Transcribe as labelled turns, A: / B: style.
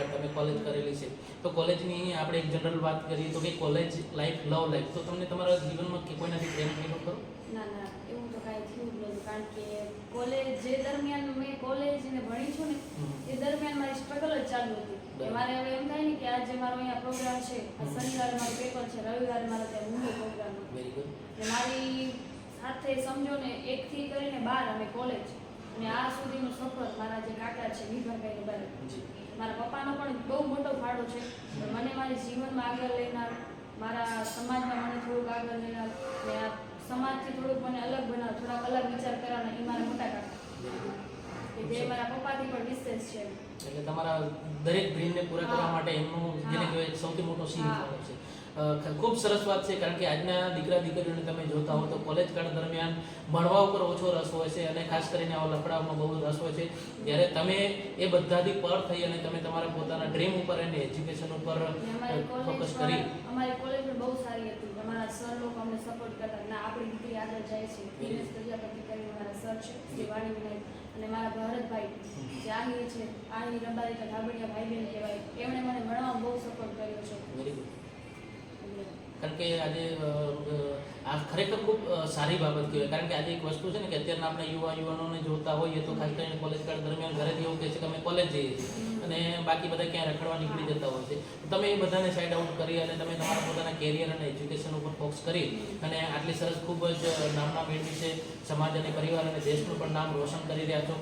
A: કાઢ તમે કોલેજ કરેલી છે. તો કોલેજની આપણે એક જનરલ વાત કરીએ તો કે કોલેજ લાઈફ લવ લાઈફ તો તમને તમારા જીવનમાં કે કોઈનાથી પ્રેમ થયેલો ખરો?
B: ના ના એવું તો કાંઈ થયું જ નહોતું કારણ કે કોલેજ જે દરમિયાન મેં કોલેજ ને ભણી છું ને એ દરમિયાન મારી સ્ટ્રગલ જ ચાલુ હતી. મારે હવે એમ થાય ને કે આજે મારો અહીંયા પ્રોગ્રામ છે શનિવારે મારો પેપર છે રવિવારે મારો ત્યાં મુંબઈ પ્રોગ્રામ એટલે મારી સાથે સમજો ને એકથી કરીને બાર અમે કોલેજ અને આ સુધીનો સફર છે વિભાભાઈ બારે મારા પપ્પાનો પણ બહુ મોટો ફાળો છે. મને મારી જીવનમાં આગળ લેનાર મારા સમાજમાં મને થોડુંક આગળ લેનાર ને આ સમાજથી થોડુંક મને અલગ બનાવ થોડાક અલગ વિચાર કરવાના એ મારા મોટા કાકા. કે જે મારા પપ્પાથી પણ વિશેષ છે.
A: એટલે તમારા દરેક ડ્રીમને પૂરા કરવા માટે એમનું જેને કહેવાય સૌથી મોટો સિંહ. છે. ખૂબ સરસ વાત છે કારણ કે આજના દીકરા દીકરીઓને તમે જોતા હો તો કોલેજ કાળ દરમિયાન ભણવા ઉપર ઓછો રસ હોય છે અને ખાસ કરીને આવા લફડાઓમાં બહુ રસ હોય છે. જ્યારે તમે એ બધાથી પર થઈ અને તમે તમારા પોતાના ડ્રીમ ઉપર અને એજ્યુકેશન ઉપર
B: અને અમારી
A: ફોકસ કરી.
B: અમારી કોલેજ બહુ સારી હતી. અમારા સર લોકો અમને સપોર્ટ કરતા ના આપણી દીકરી આગળ જાય છે. દિનેશ પ્રજાપતિ કરી મારા સર છે શ્રી વાણી વિનાયક અને મારા ભારતભાઈ. જે આહિર છે આહિર રબારી ધાબડિયા ભાઈ બહેન કહેવાય. એમણે મને ભણવામાં બહુ સપોર્ટ કર્યો છે.
A: કારણ કે આજે આ ખરેખર ખૂબ સારી બાબત કહેવાય. કારણ કે આજે એક વસ્તુ છે ને કે અત્યારના આપણે યુવા યુવાનોને જોતા હોઈએ તો ખાસ કરીને કોલેજ કાળ દરમિયાન ઘરેથી એવું કહે છે કે અમે કોલેજ જઈએ છીએ. અને બાકી બધા ક્યાં રખડવા નીકળી જતા હોય છે. તમે એ બધાને સાઈડ આઉટ કરી અને તમે તમારા પોતાના કેરિયર અને એજ્યુકેશન ઉપર ફોકસ કરી અને આટલી સરસ ખૂબ જ નામના મેળવી છે. સમાજ અને પરિવાર અને દેશનું પણ નામ રોશન કરી રહ્યા છો.